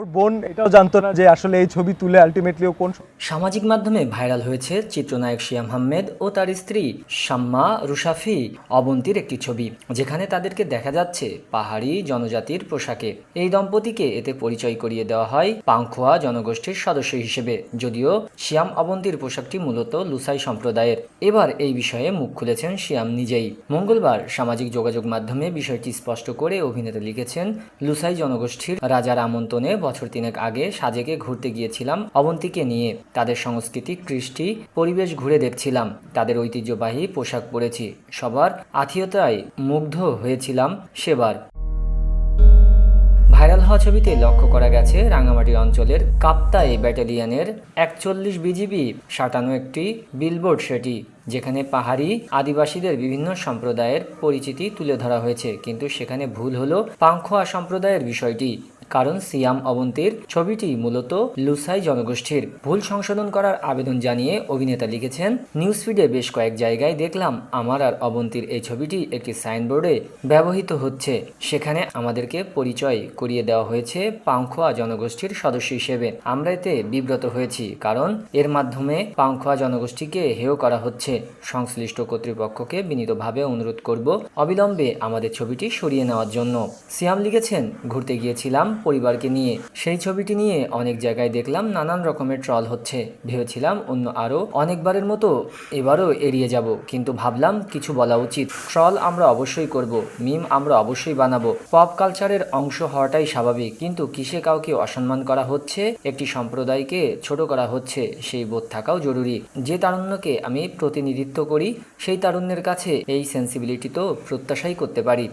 ওর বোন এটাও জানতো না যে আসলে এই ছবি তুলে আলটিমেটলি ও কোন সামাজিক মাধ্যমে ভাইরাল হয়েছে চিত্রনায়ক শিয়াম আহমেদ ও তার স্ত্রী শাম্মা রুশাফি অবন্তীর একটি ছবি, যেখানে তাদেরকে দেখা যাচ্ছে পাহাড়ি জনজাতির পোশাকে। এই দম্পতিকে এতে পরিচয় করিয়ে দেওয়া হয় পাংখোয়া জনগোষ্ঠীর সদস্য হিসেবে, যদিও শিয়াম অবন্তীর পোশাকটি মূলত লুসাই সম্প্রদায়ের। এবার এই বিষয়ে মুখ খুলেছেন শিয়াম নিজেই। মঙ্গলবার সামাজিক যোগাযোগ মাধ্যমে বিষয়টি স্পষ্ট করে অভিনেতা লিখেছেন, লুসাই জনগোষ্ঠীর রাজার আমন্ত্রণে বছর তিনেক আগে সাজেকে ঘুরতে গিয়েছিলাম অবন্তীকে নিয়ে। তাদের সংস্কৃতি, কৃষ্টি, পরিবেশ ঘুরে দেখছিলাম। তাদের ঐতিহ্যবাহী পোশাক পরেছি। সবার আত্মীয়তায় মুগ্ধ হয়েছিলাম সেবার। ভাইরাল হওয়া ছবিতে লক্ষ্য করা গেছে রাঙামাটি অঞ্চলের কাপ্তাই ব্যাটালিয়নের একচল্লিশ বিজিবি সাতান্ন একটি বিলবোর্ড সেটি, যেখানে পাহাড়ি আদিবাসীদের বিভিন্ন সম্প্রদায়ের পরিচিতি তুলে ধরা হয়েছে। কিন্তু সেখানে ভুল হলো পাংখোয়া সম্প্রদায়ের বিষয়টি। কারণ সিয়াম অবন্তীর ছবিটি মূলত লুসাই জনগোষ্ঠীর। ভুল সংশোধন করার আবেদন জানিয়ে অভিনেতা লিখেছেন নিউজ ফিডে বেশ কয়েক জায়গায় দেখলাম আমার আর অবন্তীর এই ছবিটি একটি সাইনবোর্ডে ব্যবহৃত হচ্ছে। সেখানে আমাদেরকে পরিচয় করিয়ে দেওয়া হয়েছে পাংখোয়া জনগোষ্ঠীর সদস্য হিসেবে। আমরা এতে বিব্রত হয়েছি, কারণ এর মাধ্যমে পাংখোয়া জনগোষ্ঠীকে হেয় করা হচ্ছে। সংশ্লিষ্ট কর্তৃপক্ষকে বিনীতভাবে অনুরোধ করব অবিলম্বে আমাদের ছবিটি সরিয়ে নেওয়ার জন্য। সিয়াম লিখেছেন, ঘুরতে গিয়েছিলাম পরিবারকে নিয়ে। সেই ছবিটি নিয়ে অনেক জায়গায় দেখলাম নানান রকমের ট্রল হচ্ছে। ভেবেছিলাম অন্য আরও অনেকবারের মতো এবারও এড়িয়ে যাব, কিন্তু ভাবলাম কিছু বলা উচিত। ট্রল আমরা অবশ্যই করব, মিম আমরা অবশ্যই বানাবো। পপ কালচারের অংশ হওয়াটাই স্বাভাবিক, কিন্তু কিসে কাউকে অসম্মান করা হচ্ছে, একটি সম্প্রদায়কে ছোট করা হচ্ছে, সেই বোধ থাকাও জরুরি। যে তারুণ্যকে আমি প্রতিনিধিত্ব করি, সেই তারুণ্যের কাছে এই সেন্সিবিলিটি তো প্রত্যাশাই করতে পারি।